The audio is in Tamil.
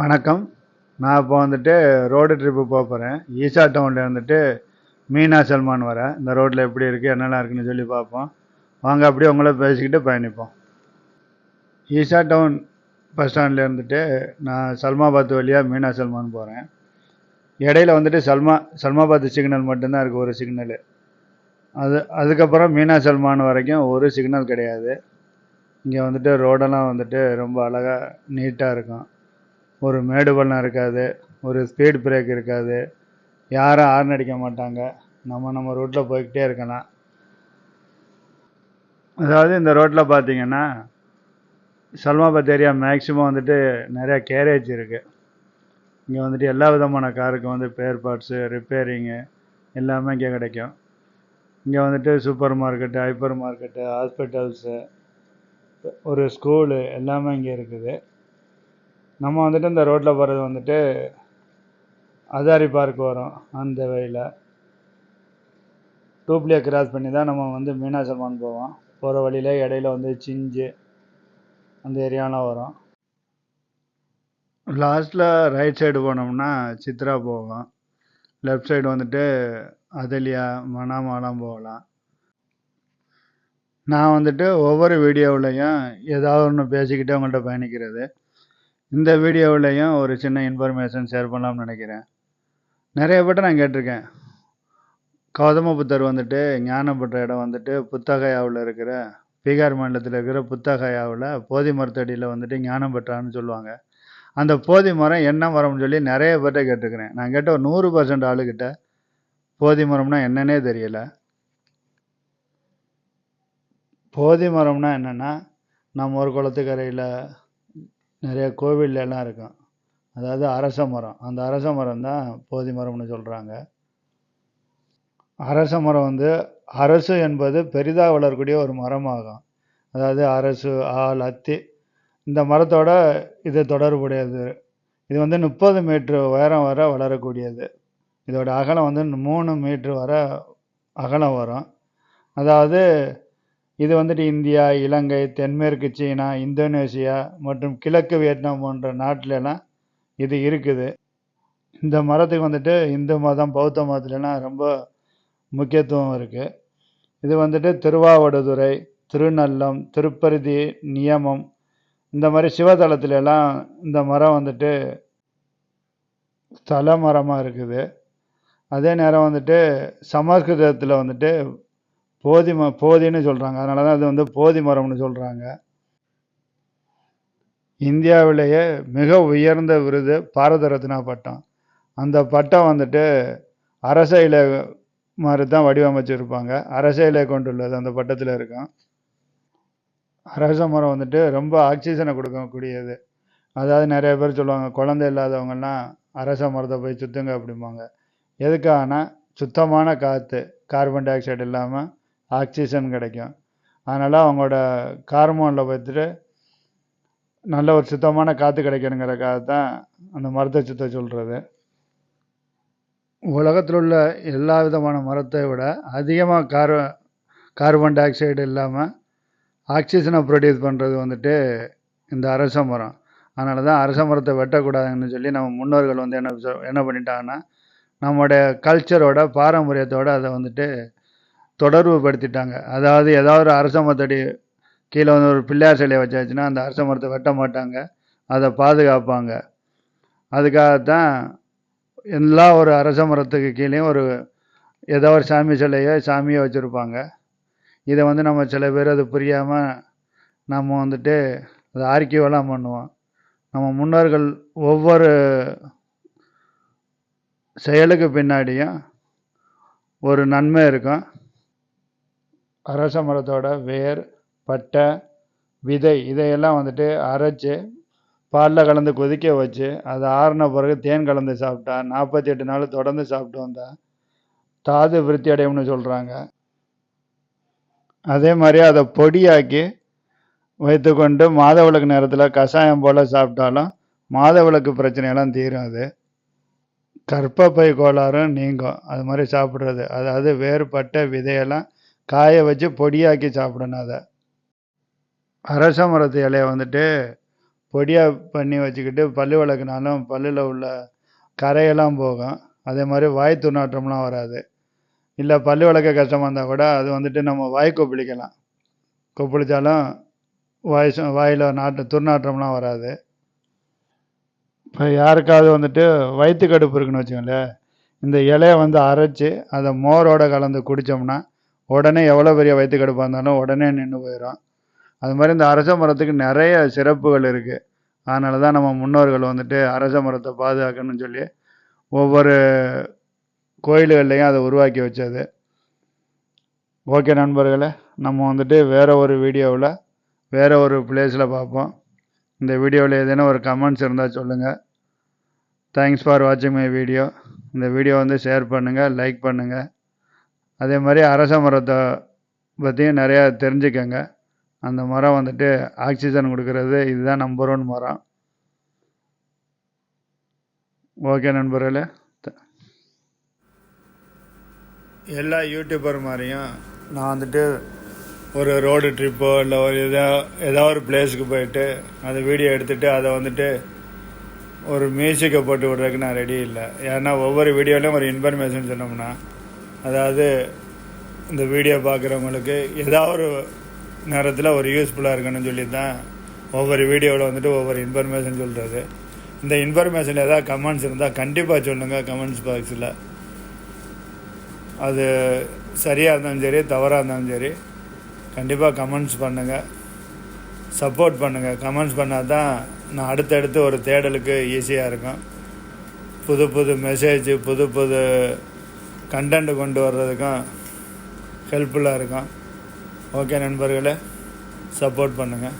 வணக்கம். நான் இப்போ வந்துட்டு ரோடு ட்ரிப்பு போக போகிறேன் ஈசா டவுனில் வந்துட்டு மீனா சல்மான் வரேன் இந்த ரோட்டில் எப்படி இருக்குது என்னெல்லாம் இருக்குன்னு சொல்லி பார்ப்போம். வாங்க அப்படியே உங்கள பேசிக்கிட்டு பயணிப்போம். ஈசா டவுன் பஸ் ஸ்டாண்டில் இருந்துட்டு நான் சல்மாபாத் வழியாக மீனா சல்மான் போகிறேன் இடையில வந்துட்டு சல்மா சல்மாபாத் சிக்னல் மட்டும்தான் இருக்குது ஒரு சிக்னலு அது அதுக்கப்புறம் மீனா சல்மான் வரைக்கும் ஒரு சிக்னல் கிடையாது. இங்கே வந்துட்டு ரோடெல்லாம் வந்துட்டு ரொம்ப அழகாக நீட்டாக இருக்கும். ஒரு மேடு பள்ளம் இருக்காது ஒரு ஸ்பீட் பிரேக் இருக்காது யாரும் ஹார்ன் அடிக்க மாட்டாங்க. நம்ம நம்ம ரோட்டில் போய்க்கிட்டே இருக்கலாம். அதாவது இந்த ரோட்டில் பார்த்தீங்கன்னா சல்மாபாத் ஏரியா மேக்ஸிமம் வந்துட்டு நிறையா கேரேஜ் இருக்குது இங்கே வந்துட்டு எல்லா விதமான காருக்கும் வந்து பேர் பார்ட்ஸு ரிப்பேரிங்கு எல்லாமே இங்கே கிடைக்கும். இங்கே வந்துட்டு supermarket hypermarket hospitals ஒரு ஸ்கூலு எல்லாமே இங்கே இருக்குது. நம்ம வந்துட்டு இந்த ரோட்டில் போகிறது வந்துட்டு அதாரி பார்க் வரும். அந்த வழியில். டூப்ளியை கிராஸ் பண்ணி தான் நம்ம வந்து மீனா போவோம். போகிற வழியில் இடையில வந்து சிஞ்சு அந்த ஏரியாலாம் வரும். லாஸ்ட்டில் ரைட் சைடு போனோம்னா சித்ரா போவோம். லெஃப்ட் சைடு வந்துட்டு அதலியா மனாமாலாம் போகலாம். நான் வந்துட்டு ஒவ்வொரு வீடியோவிலையும் ஏதாவது ஒன்று பேசிக்கிட்டே உங்கள்கிட்ட பயணிக்கிறது. இந்த வீடியோவிலையும் ஒரு சின்ன இன்ஃபர்மேஷன் ஷேர் பண்ணலாம்னு நினைக்கிறேன். நிறைய பேர்ட்ட நான் கேட்டிருக்கேன். கௌதம புத்தர் வந்துட்டு ஞானம் பெற்ற இடம் வந்துட்டு புத்தகையாவில் இருக்கிற பீகார் மாநிலத்தில் இருக்கிற புத்தகையாவில் போதி மரத்தடியில் வந்துட்டு ஞானம் பெற்றான்னு சொல்லுவாங்க. அந்த போதி மரம் என்ன மரம்னு சொல்லி நிறைய பேர்ட்ட கேட்டிருக்கிறேன். நான் கேட்ட ஒரு நூறு பர்சன்ட் ஆளுக்கிட்ட போதி மரம்னா என்னன்னே தெரியல. போதி மரம்னா என்னென்னா நம்ம ஒரு குளத்துக்கரையில் நிறைய கோவில்ல இருக்கும் அதாவது அரச மரம். அந்த அரச மரம் தான் போதி மரம்னு சொல்கிறாங்க அரச மரம் வந்து அரசு என்பது பெரிதாக வளரக்கூடிய ஒரு மரமாகும். அதாவது அரசு ஆள் அத்தி இந்த மரத்தோட இது தொடர்புடையது. இது வந்து முப்பது மீட்ரு உயரம் வர வளரக்கூடியது. இதோட அகலம் வந்து மூணு மீட்ரு வர அகலம் வரும். அதாவது இது வந்துட்டு இந்தியா இலங்கை தென்மேற்கு சீனா இந்தோனேசியா மற்றும் கிழக்கு வியட்நாம் போன்ற நாட்டிலலாம் இது இருக்குது. இந்த மரத்துக்கு வந்துட்டு இந்து மதம் பௌத்த மதத்துலலாம் ரொம்ப முக்கியத்துவம் இருக்குது இது வந்துட்டு திருவாவடுதுறை திருநல்லம் திருப்பருதி நியமம் இந்த மாதிரி சிவதளத்துல இந்த மரம் வந்துட்டு ஸ்தல மரமாக இருக்குது. அதே நேரம் வந்துட்டு சமஸ்கிருதத்தில் வந்துட்டு போதி ம போதின்னு சொல்கிறாங்க அதனால தான் அது வந்து போதி மரம்னு சொல்கிறாங்க இந்தியாவிலேயே மிக உயர்ந்த விருது பாரத ரத்னா பட்டம். அந்த பட்டம் வந்துட்டு அரச இலை மாதிரி தான் வடிவமைச்சிருப்பாங்க. அரச இலை கொண்டுள்ளது அந்த பட்டத்தில் இருக்கும். அரச மரம் வந்துட்டு ரொம்ப ஆக்சிஜனை கொடுக்கக்கூடியது. அதாவது நிறைய பேர் சொல்லுவாங்க குழந்தை இல்லாதவங்கெல்லாம் அரச மரத்தை போய் சுற்றுங்க அப்படிம்பாங்க. எதுக்காகனா சுத்தமான காற்று கார்பன் டை ஆக்சைடு இல்லாமல் ஆக்சிஜன் கிடைக்கும். அதனால் அவங்களோட கார்மோனில் பார்த்துட்டு நல்ல ஒரு சுத்தமான காற்று கிடைக்கணுங்கிறக்காக தான் அந்த மரத்தை சுத்த சொல்கிறது உலகத்தில் உள்ள எல்லா விதமான மரத்தை விட அதிகமாக கார் கார்பன் டை ஆக்சைடு இல்லாமல் ஆக்சிஜனை ப்ரொடியூஸ் பண்ணுறது வந்துட்டு இந்த அரச மரம். அதனால தான் அரச மரத்தை வெட்டக்கூடாதுன்னு சொல்லி நம்ம முன்னோர்கள் வந்து என்ன சொ- என்ன பண்ணிட்டாங்கன்னா நம்மளுடைய கல்ச்சரோட பாரம்பரியத்தோடு அதை வந்துட்டு தொடர்பு படுத்திட்டாங்க அதாவது ஏதாவது ஒரு அரச மரத்தடி கீழே வந்து ஒரு பிள்ளையார் சிலையை வச்சாச்சுன்னா அந்த அரச மரத்தை வெட்ட மாட்டாங்க. அதை பாதுகாப்பாங்க. அதுக்காகத்தான் எல்லா ஒரு அரச மரத்துக்கு கீழேயும் ஒரு ஏதோ ஒரு சாமி சிலையோ சாமியோ வச்சுருப்பாங்க. இதை வந்து நம்ம சில பேர் அது புரியாமல் நம்ம வந்துட்டு அதை ஆர்கியூவெல்லாம் பண்ணுவோம். நம்ம முன்னோர்கள் ஒவ்வொரு செயலுக்கு பின்னாடியும் ஒரு நன்மை இருக்கும். அரச மரத்தோட வேர் பட்டை விதை இதையெல்லாம் வந்துட்டு அரைச்சி பாலில் கலந்து கொதிக்க வச்சு அதை ஆறின பிறகு தேன் கலந்து சாப்பிட்டா நாற்பத்தி எட்டு நாள் தொடர்ந்து சாப்பிட்டு வந்தா தாது விருத்தி அடையும்னு சொல்கிறாங்க அதே மாதிரி அதை பொடியாக்கி வைத்துக்கொண்டு மாதவிளக்கு நேரத்தில் கஷாயம் போல் சாப்பிட்டாலும் மாதவிளக்கு பிரச்சனையெல்லாம் தீரும் அது கர்ப்பப்பை கோளாறும் நீங்கும். அது மாதிரி சாப்பிட்றது. அதாவது வேறுபட்ட விதையெல்லாம் காய வச்சு பொடியாக்கி சாப்பிடணும் அதை. அரச மரத்து இலைய வந்துட்டு பொடியாக பண்ணி வச்சுக்கிட்டு பல்லு விளக்குனாலும் பல்லில் உள்ள கரையெல்லாம் போகும். அதே மாதிரி வாய் துர்நாற்றம்லாம் வராது. இல்லை பல்லு விளக்க கஷ்டமாக இருந்தால் கூட அது வந்துட்டு நம்ம வாய் கொப்பளிக்கலாம் கொப்பளித்தாலும் வாய் வாயில் நாட்டு துர்நாற்றம்லாம் வராது. இப்போ யாருக்காவது வந்துட்டு வயிற்று கடுப்பு இருக்குன்னு வச்சுக்கோங்களேன். இந்த இலையை வந்து அரைச்சி அதை மோரோடு கலந்து குடித்தோம்னா உடனே எவ்வளோ பெரிய வயிற்று கடுப்பாக இருந்தாலும் உடனே நின்று போயிடும் அது மாதிரி இந்த அரச மரத்துக்கு நிறைய சிறப்புகள் இருக்குது அதனால தான் நம்ம முன்னோர்கள் வந்துட்டு அரச மரத்தை பாதுகாக்கணும்னு சொல்லி ஒவ்வொரு கோயில்கள்லையும் அதை உருவாக்கி வச்சது. ஓகே நண்பர்களே நம்ம வந்துட்டு வேறு ஒரு வீடியோவில் வேறு ஒரு பிளேஸில் பார்ப்போம். இந்த வீடியோவில் ஏதேனும் ஒரு கமெண்ட்ஸ் இருந்தால் சொல்லுங்கள் தேங்க்ஸ் ஃபார் வாட்சிங் மை வீடியோ இந்த வீடியோ வந்து ஷேர் பண்ணுங்கள் லைக் பண்ணுங்கள் அதே மாதிரி அரச மரத்தை பற்றியும் நிறையா தெரிஞ்சுக்கங்க. அந்த மரம் வந்துட்டு ஆக்சிஜன் கொடுக்கறது இதுதான் நம்பர் ஒன் மரம். ஓகே நண்பர்களே. எல்லா யூடியூபர் மாதிரியும் நான் வந்துட்டு ஒரு ரோடு ட்ரிப்போ இல்லை ஒரு இதோ ஏதோ ஒரு பிளேஸுக்கு போயிட்டு அந்த வீடியோ எடுத்துகிட்டு அதை வந்துட்டு ஒரு மியூசிக்கை போட்டு விட்றதுக்கு நான் ரெடி இல்லை. ஏன்னா ஒவ்வொரு வீடியோலையும் ஒரு இன்ஃபர்மேஷன் சொன்னோம்னா அதாவது இந்த வீடியோ பார்க்குறவங்களுக்கு ஏதாவது ஒரு நேரத்தில் ஒரு யூஸ்ஃபுல்லாக இருக்கணும்னு சொல்லி தான் ஒவ்வொரு வீடியோவில் வந்துட்டு ஒவ்வொரு இன்ஃபர்மேஷன் சொல்கிறது இந்த இன்ஃபர்மேஷன் ஏதாவது கமெண்ட்ஸ் இருந்தால் கண்டிப்பாக சொல்லுங்கள் கமெண்ட்ஸ் பாக்ஸில் அது சரியாக இருந்தாலும் சரி தவறாக இருந்தாலும் சரி கண்டிப்பாக கமெண்ட்ஸ் பண்ணுங்கள் சப்போர்ட் பண்ணுங்கள் கமெண்ட்ஸ் பண்ணால் தான் நான் அடுத்தடுத்து ஒரு தேடலுக்கு ஈஸியாக இருக்கும். புது புது மெசேஜ் புது புது கண்டென்ட் கொண்டு வர்றதுக்கும் ஹெல்ப்ஃபுல்லாக இருக்கும். ஓகே நண்பர்களே சப்போர்ட் பண்ணுங்கள்